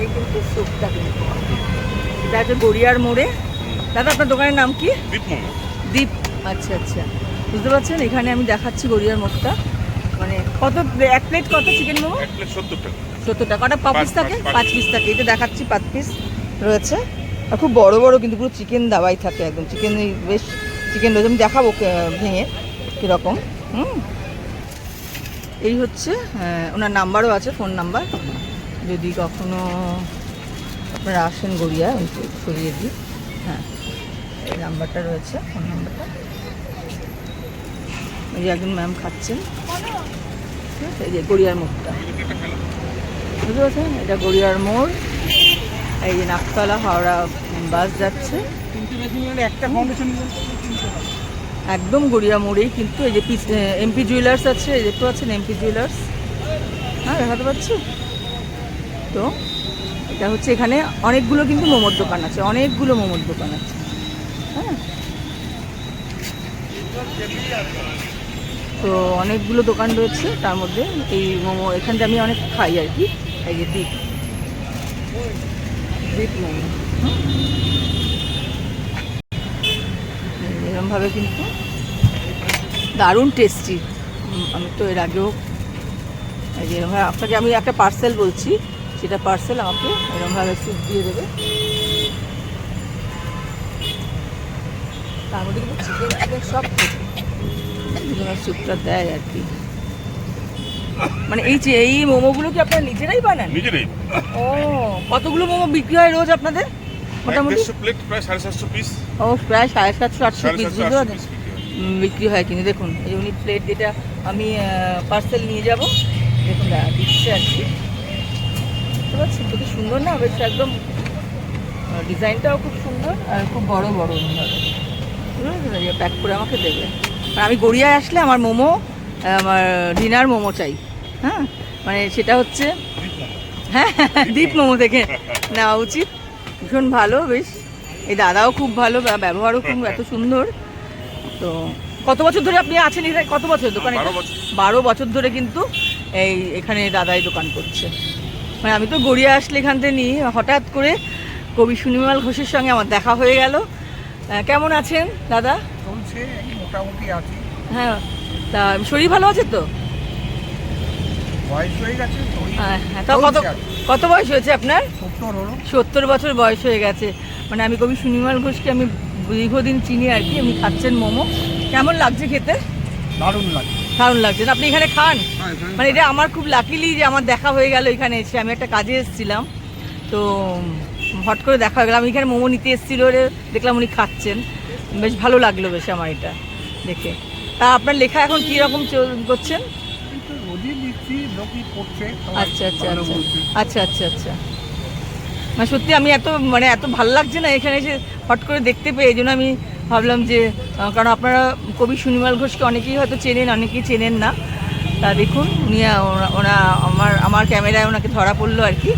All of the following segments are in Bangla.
আগে কিন্তু স্যুপটা কিন্তু এটা হচ্ছে গড়িয়ার মোড়ে। দাদা আপনার দোকানের নাম কি? দীপ দ্বীপ আচ্ছা আচ্ছা। বুঝতে পারছেন? এখানে আমি দেখাচ্ছি গড়িয়ার মোড়টা। মানে কত এক প্লেট কত চিকেন মোমো সত্তর টাকা। সত্তর টাকা। ওটা পাঁচ- পিস থাকে? পাঁচ- পিস থাকে। এটা দেখাচ্ছি পাঁচ পিস রয়েছে। আর খুব বড় বড় কিন্তু পুরো চিকেন দাবাই থাকে একদম। চিকেন বেশ চিকেন রয়েছে। আমি দেখাবো ভেঙে কীরকম। হুম। এই হচ্ছে ওনার নাম্বারও আছে ফোন নাম্বার যদি কখনো আপনারা আসেন গড়িয়া সরিয়ে দিই। হ্যাঁ এই নাম্বারটা রয়েছে, ফোন নাম্বারটা। ওই একজন ম্যাম খাচ্ছেন? এই যে গড়িয়ার মোড়টা। বুঝতে পারছেন? এটা গড়িয়ার মোড়। এই যে নাকতলা, হাওড়া বাস যাচ্ছে। একদম গড়িয়া মোড়েই কিন্তু এই যে এমপি জুয়েলার্স আছে দেখতে পাচ্ছেন এমপি জুয়েলার্স। হ্যাঁ দেখাতে পাচ্ছি? তো এটা হচ্ছে এখানে অনেকগুলো কিন্তু মোমোর দোকান আছে, অনেকগুলো মোমোর দোকান আছে। হ্যাঁ। তো অনেকগুলো দোকান রয়েছে তার মধ্যে, এই মোমো, এখান থেকে আমি অনেক খাই আর কি, এই যে দ্বীপ দ্বীপ মোমো। এরমভাবে কিন্তু দারুণ টেস্টি। আমি তো এর আগেও, এই যে আপনাকে, আমি একটা পার্সেল বলছি সেটা পার্সেল আমাকে এরমভাবে স্যুপ দিয়ে দেবে। তার মধ্যে কিন্তু চিকেন চিকেন সব স্যুপটা দেয় আর কি। মানে এই যে এই মোমোগুলো কি আপনারা নিজেরাই বানান? নিজেরাই। ও কতগুলো মোমো বিক্রি হয় রোজ আপনাদের? মোটামুটি? প্লেট প্রায় সাড়ে সাতশো পিস ও প্রায় সাড়ে সাতশো আটশো পিস বিক্রি হয়। কিন্তু দেখুন। এই উনি প্লেট যেটা আমি পার্সেল নিয়ে যাব দেখুন দিচ্ছে আর কি। বুঝতে পারছেন কত সুন্দর না বেশ একদম ডিজাইনটাও খুব সুন্দর আর খুব বড় বড় প্যাক করে আমাকে দেবে। আর আমি গড়িয়ায় আসলে আমার মোমো আমার ডিনার মোমো চাই। হ্যাঁ মানে সেটা হচ্ছে হ্যাঁ দীপ মোমো থেকে নেওয়া উচিত। ভীষণ ভালো বেশ। এই দাদাও খুব ভালো ব্যবহারও খুব এত সুন্দর। তো কত বছর ধরে আপনি আছেন এখানে? কত বছর দোকানে? বারো বছর। বারো বছর ধরে কিন্তু এই এখানে দাদাই দোকান করছে। মানে আমি তো গড়িয়া আসলে এখান থেকে নিই হঠাৎ করে কবি সুনিমাল ঘোষের সঙ্গে আমার দেখা হয়ে গেল। কেমন আছেন দাদা? চলছে মোটামুটি আছে। হ্যাঁ তা শরীর ভালো আছে তো? বয়স হয়ে গেছে হ্যাঁ কত। কত বয়স হয়েছে আপনার? সত্তর বছর বয়স হয়ে গেছে। মানে আমি কবি সুনিমাল ঘোষকে আমি দীর্ঘদিন চিনি আর কি উনি খাচ্ছেন মোমো। কেমন লাগছে খেতে? দারুণ লাগে দারুণ লাগছে। আপনি এখানে খান। হ্যাঁ, মানে এটা আমার খুব লাকিলি যে আমার দেখা হয়ে গেল এখানে এসে। আমি একটা কাজে এসেছিলাম। তো হট করে দেখা হয়ে গেল। আমি এখানে মোমো নিতে এসেছিল দেখলাম উনি খাচ্ছেন। বেশ ভালো লাগল বেশ আমার এটা দেখে। তা আপনার লেখা এখন কী রকম করছেন? আচ্ছা আচ্ছা আচ্ছা। আচ্ছা আচ্ছা আচ্ছা। মানে সত্যি আমি এত মানে এত ভালো লাগছে না এখানে এসে হট করে দেখতে পেয়ে। এই জন্য আমি ভাবলাম যে কারণ আপনারা কবি সুনিমাল ঘোষকে অনেকেই হয়তো চেনেন অনেকেই চেনেন না। তা দেখুন উনি ওনা- আমার আমার ক্যামেরায় ওনাকে ধরা পড়ল আর কি।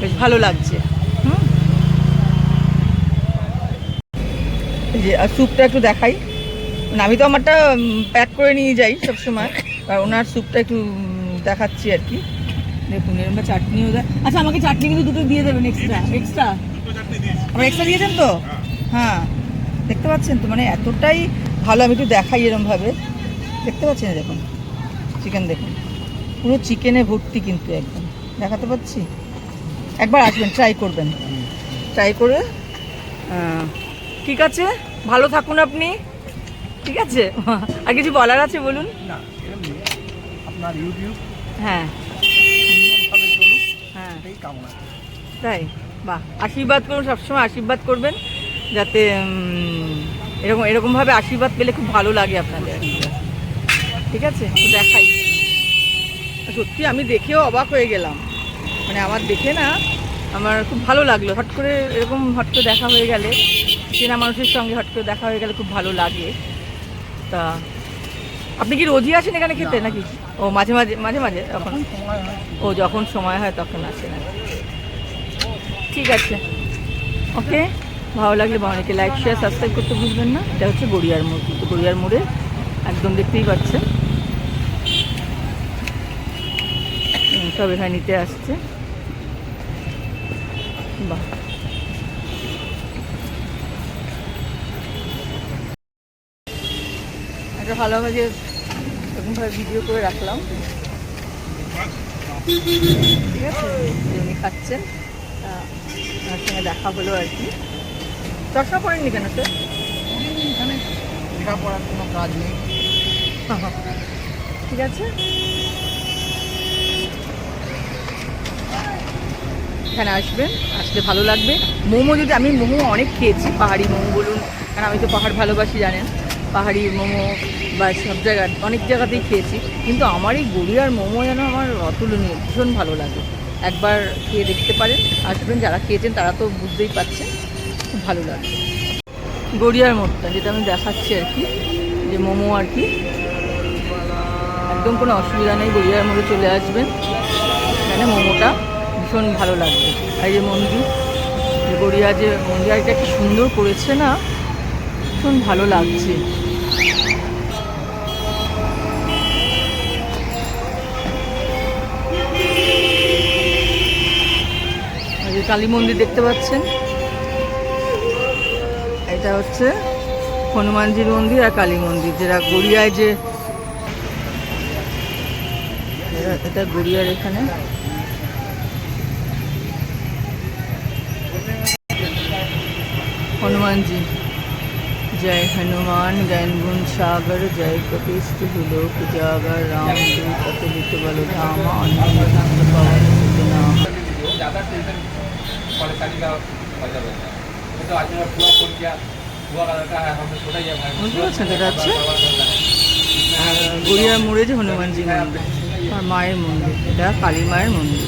বেশ ভালো লাগছে। হুম? যে আর স্যুপটা একটু দেখাই। মানে আমি তো আমারটা প্যাক করে নিয়ে যাই সবসময়। আর ওনার স্যুপটা একটু দেখাচ্ছি আর কি। দেখুন এরকম চাটনিও দেয় আচ্ছা আমাকে চাটনি কিন্তু দুটো দিয়ে দেবেন এক্সট্রা এক্সট্রা এক্সট্রা দিয়েছেন তো? হ্যাঁ। দেখতে পাচ্ছেন তো? মানে এতটাই ভালো আমি একটু দেখাই এরমভাবে। দেখতে পাচ্ছেন দেখুন চিকেন দেখুন। পুরো চিকেনে ভর্তি কিন্তু একদম। দেখাতে পাচ্ছি? একবার আসবেন ট্রাই করবেন। ট্রাই করে ঠিক আছে? ভালো থাকুন আপনি। ঠিক আছে? আর কিছু বলার আছে বলুন? না এরকম আপনার ইউটিউব হ্যাঁ। হ্যাঁ। তাই? বাহ! আশীর্বাদ করুন সবসময় আশীর্বাদ করবেন। যাতে এরকম এরকমভাবে আশীর্বাদ পেলে খুব ভালো লাগে আপনাদের। ঠিক আছে? দেখাই। সত্যি আমি দেখেও অবাক হয়ে গেলাম। মানে আমার দেখে না আমার খুব ভালো লাগল। হট করে এরকম হট করে দেখা হয়ে গেলে চেনা মানুষের সঙ্গে হট করে দেখা হয়ে গেলে খুব ভালো লাগে। তা আপনি কি রোজই আসেন এখানে খেতে নাকি? ও মাঝে মাঝে মাঝে মাঝে? তখন? ও যখন সময় হয় তখন আসে না। ঠিক আছে। ওকে? ভালো লাগলে বাবাকে লাইক শেয়ার সাবস্ক্রাইব করতে ভুলবেন না। এটা হচ্ছে গড়িয়ার মোড় তো গড়িয়ার মোড়ে একদম দেখতেই পাচ্ছেন। হুম, সব এখানে নিতে আসছে। বাহ। একটা ভালোভাবে এরকমভাবে ভিডিও করে রাখলাম। ঠিক আছে? উনি খাচ্ছেন। তা ওনার সঙ্গে দেখা হলো আর কি। চশমা পড়েননি কেন স্যার? এখানে লেখাপড়ার কোনো কাজ নেই। ঠিক আছে। এখানে আসবেন আসলে ভালো লাগবে। মোমো যদি আমি মোমো অনেক খেয়েছি পাহাড়ি মোমো বলুন কারণ আমি তো পাহাড় ভালোবাসি জানেন। পাহাড়ি মোমো বা সব জায়গায় অনেক জায়গাতেই খেয়েছি। কিন্তু আমার এই গড়িয়ার মোমো যেন আমার অতুলনীয় ভীষণ ভালো লাগে। একবার খেয়ে দেখতে পারেন। আসবেন যারা খেয়েছেন তারা তো বুঝতেই পারছেন। খুব ভালো লাগে। গড়িয়ার মোড়টা যেটা আমি দেখাচ্ছি আর কি, যে মোমো আর কি। একদম কোনো অসুবিধা নেই, গড়িয়ার মোড়ে চলে আসবেন। এখানে মোমোটা ভীষণ ভালো লাগবে। আর যে মন্দির যে গড়িয়া যে মন্দিরটা কি সুন্দর করেছে না? ভীষণ ভালো লাগছে। কালী মন্দির দেখতে পাচ্ছেন? এটা হচ্ছে হনুমানজির মন্দির আর কালী মন্দির যেটা গড়িয়ায় যে এটা- এটা গড়িয়ার এখানে हनुमान जय हनुमान ज्ञान गुण सागर जय कपिस्त लोक जागर राम दूत अतुलित बल धाम पवन तो आज मेरा पूरा फोन किया हुआ का लड़का है हमने छोटा ही है भाई বুঝতে পারছেন তো এটা হচ্ছে গড়িয়ার মোড়ে যে হনুমানজি মন্দির আর মায়ের মন্দির এটা কালী মায়ের মন্দির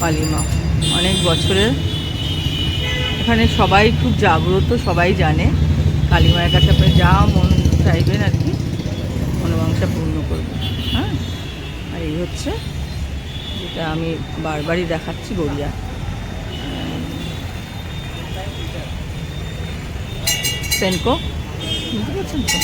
কালী মা অনেক বছরের এখানে সবাই খুব জাগ্রত সবাই জানে কালী মায়ের কাছে আপনি যা মন চাইবেন আর কি মনোবাংসা পূর্ণ করবেন হ্যাঁ আর এই হচ্ছে যেটা আমি বারবারই দেখাচ্ছি গড়িয়া সেনকো বুঝতে পারছেন তো